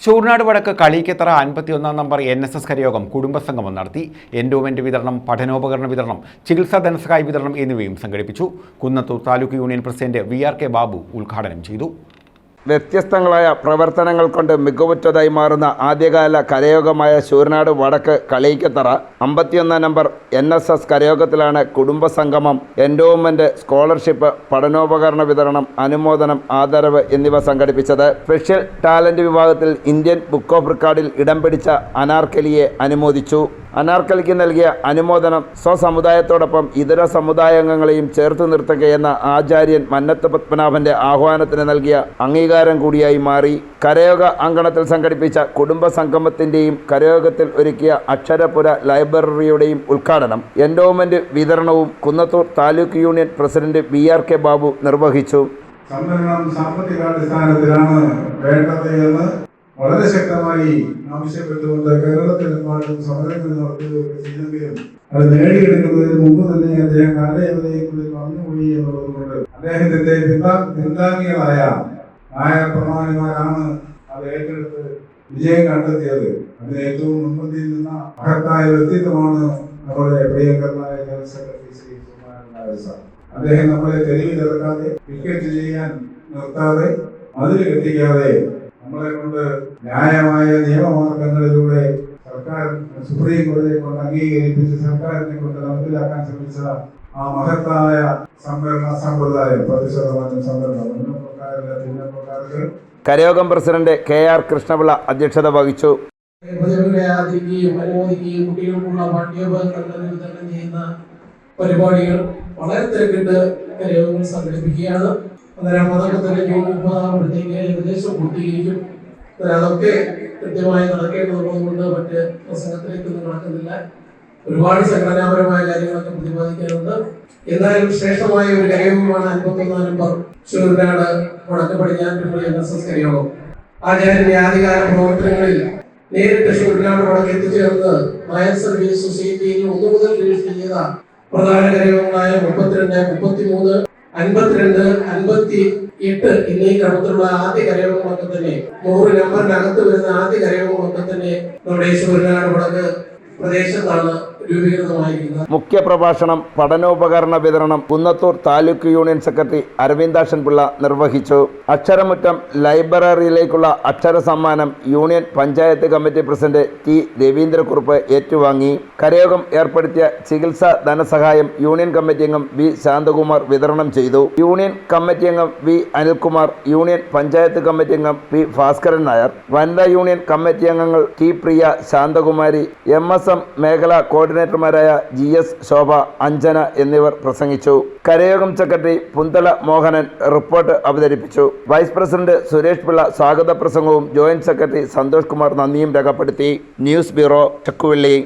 ശൂർനാട് വടക്ക് കളീക്കത്തറ അൻപത്തിയൊന്നാം number N S S കരയോഗം കുടുംബസംഗമം നടത്തി എൻഡോമെന്റ് വിതരണം പഠനോപകരണ വിതരണം ചികിത്സാ ധനസഹായ വിതരണം എന്നിവയും സംഘടിപ്പിച്ചു. Kunnathur taluk union president V R K Babu ഉദ്ഘാടനം ചെയ്തു. വ്യത്യസ്തങ്ങളായ പ്രവർത്തനങ്ങൾ കൊണ്ട് മികവുറ്റതായി മാറുന്ന ആദ്യകാല കരയോഗമായ ശൂരനാട് വടക്ക് കളയിക്കത്തറ അമ്പത്തിയൊന്നാം നമ്പർ എൻ എസ് എസ് കരയോഗത്തിലാണ് കുടുംബസംഗമം എൻഡോവ്മെന്റ് സ്കോളർഷിപ്പ് പഠനോപകരണ വിതരണം അനുമോദനം ആദരവ് എന്നിവ സംഘടിപ്പിച്ചത്. സ്പെഷ്യൽ ടാലന്റ് വിഭാഗത്തിൽ ഇന്ത്യൻ ബുക്ക് ഓഫ് റെക്കോർഡിൽ ഇടം പിടിച്ച അനാർക്കലിയെ അനുമോദിച്ചു. അനാർക്കലിക്ക് നൽകിയ അനുമോദനം സ്വസമുദായത്തോടൊപ്പം ഇതര സമുദായാംഗങ്ങളെയും ചേർത്ത് നിർത്തുകയെന്ന ആചാര്യൻ മന്നത്ത് പത്മനാഭന്റെ ആഹ്വാനത്തിന് നൽകിയ അംഗീകാരം കൂടിയായി മാറി. കരയോഗ അങ്കണത്തിൽ സംഘടിപ്പിച്ച കുടുംബ സംഗമത്തിന്റെയും കരയോഗത്തിൽ ഒരുക്കിയ അക്ഷരപുര ലൈബ്രറിയുടെയും ഉദ്ഘാടനം എൻഡോമെന്റ് വിതരണവും Kunnathur taluk union president B R K Babu നിർവഹിച്ചു. സംവരണം സാമ്പത്തികാടിസ്ഥാനത്തിലാണ് വേണ്ടത് എന്ന് വളരെ ശക്തമായി ആവശ്യപ്പെട്ടുകൊണ്ട് കേരളത്തിലെമ്പാടും സമരങ്ങൾ ചെയ്യുകയും അത് നേടിയെടുക്കുന്നതിന് മുമ്പ് തന്നെ അദ്ദേഹം കാലയവധിക്കുള്ളിൽ പറഞ്ഞുപോയി എന്നുള്ളതുകൊണ്ട് അദ്ദേഹത്തിന്റെ പിന്താ നായർ പ്രമാണിമാരാണ് അത് ഏറ്റെടുത്ത് വിജയം കണ്ടെത്തിയത്. അതിന് ഏറ്റവും മുൻപന്തിയിൽ നിന്ന മഹത്തായ വ്യക്തിത്വമാണ് നമ്മുടെ പ്രിയങ്കരനായ general secretary Shri Sukumaran Nair sir. അദ്ദേഹം നമ്മളെ തെരുവിലിറക്കാതെ ക്രിക്കറ്റ് ചെയ്യാൻ നിർത്താതെ അതിൽ കെട്ടിക്കാതെ നമ്മളെ കൊണ്ട് ന്യായമായ നിയമമാർഗങ്ങളിലൂടെ സർക്കാർ സുപ്രീം കോടതിയെ കൊണ്ട് അംഗീകരിപ്പിച്ച് സർക്കാരിനെ കൊണ്ട് നടപ്പിലാക്കാൻ ശ്രമിച്ച ആ മഹത്തായ സംവരണ സമ്പ്രദായം പത്ത് ശതമാനം സംവരണം ഭിന്നപ്രക്കാർക്ക് കരയോഗം പ്രസിഡന്റ് കെ ആർ കൃഷ്ണപിള്ള അധ്യക്ഷത വഹിച്ചു. പ്രതിഭകളെ ആദരിക്കുകയും അനുമോദിക്കുകയും കുട്ടികൾക്കുള്ള പാഠ്യോപകരണങ്ങൾ വിതരണം ചെയ്യുന്ന പരിപാടികൾ വളരെ തിരക്കിട്ട് കരയോഗങ്ങൾ സംഘടിപ്പിക്കുകയാണ്. അന്നേരം അതൊക്കെ തന്നെ ജൂൺ മുപ്പതാകുമ്പോഴത്തേക്ക് ഏകദേശം പൂർത്തീകരിക്കും. അതൊക്കെ കൃത്യമായി നടക്കേണ്ടതുകൊണ്ട് മറ്റ് മറ്റ് പ്രസംഗത്തിലേക്കൊന്നും നടക്കുന്നില്ല. ഒരുപാട് സംഘടനാപരമായ കാര്യങ്ങളൊക്കെ പ്രതിപാദിക്കാനുണ്ട്. എന്നാലും ശ്രേഷ്ഠമായ ഒരു കരയോഗമാണ് അൻപത്തൊന്നാം നമ്പർ ചൂരനാട് വടക്ക് പടിഞ്ഞാറ്റുപുഴ എൻ എസ് എസ് കരയോഗം. ആചാര്യന്റെ ആദ്യകാല പ്രവർത്തനങ്ങളിൽ നേരിട്ട് ചൂരനാട് വടക്ക് എത്തിച്ചേർന്ന് മയർ സർവീസ് സൊസൈറ്റിയിൽ ഒന്നു മുതൽ രജിസ്റ്റർ ചെയ്ത പ്രധാന കരയോഗങ്ങളായ മുപ്പത്തിരണ്ട് മുപ്പത്തിമൂന്ന് അൻപത്തിരണ്ട് അൻപത്തി എട്ട് എന്നീ ക്രമത്തിലുള്ള ആദ്യ കരയോഗങ്ങളൊക്കെ തന്നെ നൂറ് നമ്പറിനകത്ത് വരുന്ന ആദ്യ കരയോഗങ്ങളൊക്കെ തന്നെ നമ്മുടെ ഈശ്വരനാട് വടക്ക് പ്രദേശത്താണ് രൂപീകൃതമായിരിക്കുന്നത്. മുഖ്യ പ്രഭാഷണം പഠനോപകരണ വിതരണം കുന്നത്തൂർ താലൂക്ക് യൂണിയൻ സെക്രട്ടറി അരവിന്ദാശൻ പിള്ള നിർവഹിച്ചു. അക്ഷരമുറ്റം ലൈബ്രറിയിലേക്കുള്ള അക്ഷര സമ്മാനം union panchayat committee president T Raveendrakurup ഏറ്റുവാങ്ങി. കരയോഗം ഏർപ്പെടുത്തിയ ചികിത്സാ ധനസഹായം യൂണിയൻ കമ്മിറ്റി അംഗം വി ശാന്തകുമാർ വിതരണം ചെയ്തു. യൂണിയൻ കമ്മിറ്റി അംഗം V Anilkumar union panchayat committee അംഗം പി ഭാസ്കരൻ നായർ വനിതാ യൂണിയൻ കമ്മിറ്റി അംഗങ്ങൾ T Priya Santhakumari M S M മേഖലാ കോർഡിനേറ്റർമാരായ ജി എസ് ശോഭ അഞ്ജന എന്നിവർ പ്രസംഗിച്ചു. കരയോഗം സെക്രട്ടറി പുന്തള മോഹനൻ റിപ്പോർട്ട് അവതരിപ്പിച്ചു. വൈസ് പ്രസിഡന്റ് സുരേഷ് പിള്ള സ്വാഗത പ്രസംഗവും ജോയിന്റ് സെക്രട്ടറി സന്തോഷ് കുമാർ നന്ദിയും രേഖപ്പെടുത്തി. News bureau Chakkuvally.